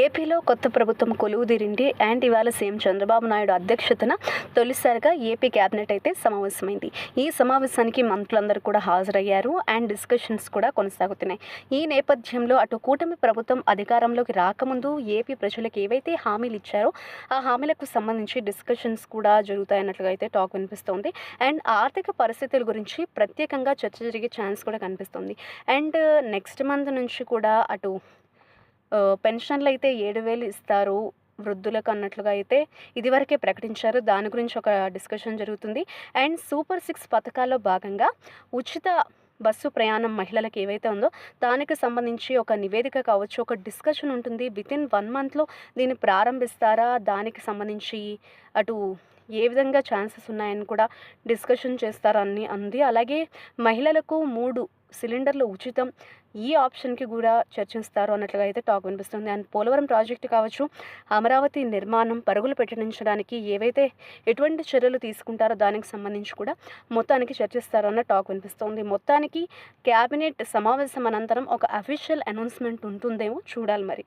ఏపీలో కొత్త ప్రభుత్వం కొలువుదీరింది. అండ్ ఇవాళ సీఎం చంద్రబాబు నాయుడు అధ్యక్షతన తొలిసారిగా ఏపీ కేబినెట్ అయితే సమావేశమైంది. ఈ సమావేశానికి మంత్రులందరూ కూడా హాజరయ్యారు. అండ్ డిస్కషన్స్ కూడా కొనసాగుతున్నాయి. ఈ నేపథ్యంలో అటు కూటమి ప్రభుత్వం అధికారంలోకి రాకముందు ఏపీ ప్రజలకు ఏవైతే హామీలు ఇచ్చారో ఆ హామీలకు సంబంధించి డిస్కషన్స్ కూడా జరుగుతాయన్నట్లుగా అయితే టాక్ వినిపిస్తోంది. అండ్ ఆర్థిక పరిస్థితుల గురించి ప్రత్యేకంగా చర్చ జరిగే ఛాన్స్ కూడా కనిపిస్తుంది. అండ్ నెక్స్ట్ మంత్ నుంచి కూడా అటు పెన్షన్లు అయితే ఏడు వేలు ఇస్తారు వృద్ధులకు అన్నట్లుగా అయితే ఇదివరకే ప్రకటించారు. దాని గురించి ఒక డిస్కషన్ జరుగుతుంది. అండ్ సూపర్ సిక్స్ పథకాల్లో భాగంగా ఉచిత బస్సు ప్రయాణం మహిళలకు ఏవైతే ఉందో దానికి సంబంధించి ఒక నివేదిక కావచ్చు ఒక డిస్కషన్ ఉంటుంది. విత్ ఇన్ వన్ మంత్లో దీన్ని ప్రారంభిస్తారా? దానికి సంబంధించి అటు ఏ విధంగా ఛాన్సెస్ ఉన్నాయని కూడా డిస్కషన్ చేస్తారని అంది. అలాగే మహిళలకు మూడు సిలిండర్లు ఉచితం ఈ ఆప్షన్కి కూడా చర్చిస్తారు అన్నట్లుగా అయితే టాక్ వినిపిస్తుంది. అండ్ పోలవరం ప్రాజెక్టు కావచ్చు అమరావతి నిర్మాణం పరుగులు పెట్టించడానికి ఏవైతే ఎటువంటి చర్యలు తీసుకుంటారో దానికి సంబంధించి కూడా మొత్తానికి చర్చిస్తారన్న టాక్ వినిపిస్తుంది. మొత్తానికి క్యాబినెట్ సమావేశం అనంతరం ఒక అఫీషియల్ అనౌన్స్మెంట్ ఉంటుందేమో చూడాలి మరి.